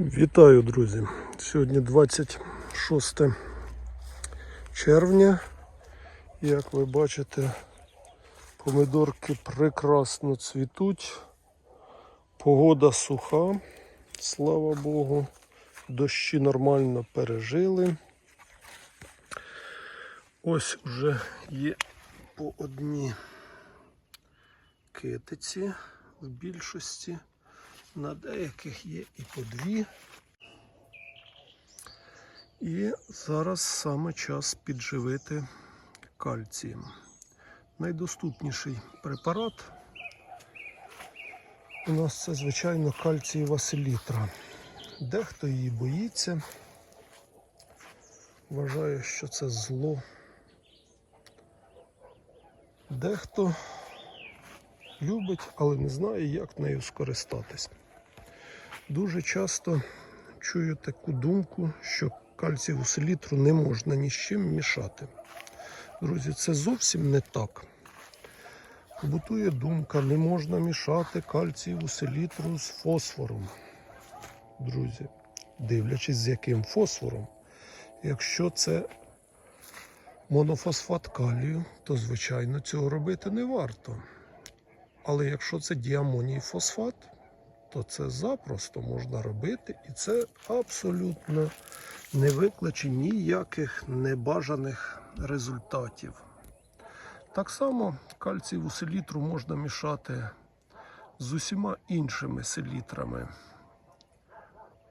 Вітаю, друзі! Сьогодні 26 червня. Як ви бачите, помидорки прекрасно цвітуть. Погода суха, слава Богу. Дощі нормально пережили. Ось вже є по одній китиці в більшості. На деяких є і по дві. І зараз саме час підживити кальцієм. Найдоступніший препарат у нас це, звичайно, кальцієва селітра. Дехто її боїться, вважає, що це зло. Дехто любить, але не знає, як нею скористатись. Дуже часто чую таку думку, що кальцієву селітру не можна ні з чим мішати. Друзі, це зовсім не так. Побутує думка, не можна мішати кальцієву селітру з фосфором. Друзі, дивлячись, з яким фосфором. Якщо це монофосфат калію, то звичайно цього робити не варто. Але якщо це діамоній фосфат, то це запросто можна робити, і це абсолютно не викличе ніяких небажаних результатів. Так само кальцієву селітру можна мішати з усіма іншими селітрами: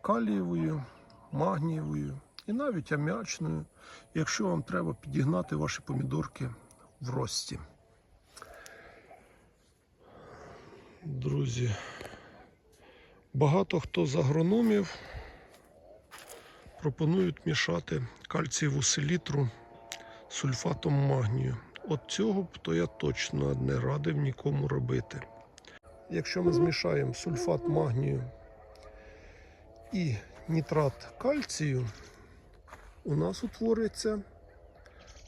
калієвою, магнієвою і навіть аміачною, якщо вам треба підігнати ваші помідорки в рості. Друзі, багато хто з агрономів пропонують мішати кальцієву селітру сульфатом магнію. От цього б то я точно не радив нікому робити. Якщо ми змішаємо сульфат магнію і нітрат кальцію, у нас утвориться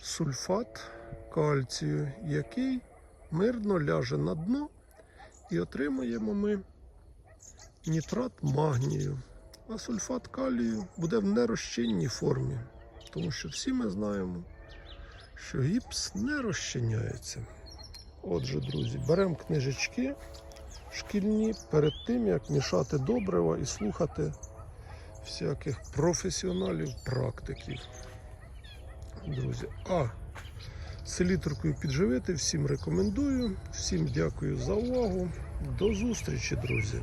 сульфат кальцію, який мирно ляже на дно і отримаємо ми нітрат магнію. А сульфат калію буде в нерозчинній формі, тому що всі ми знаємо, що гіпс не розчиняється. Отже, друзі, беремо книжечки шкільні перед тим, як мішати добрива і слухати всяких професіоналів, практиків. Друзі, а селітркою підживити всім рекомендую. Всім дякую за увагу. До зустрічі, друзі!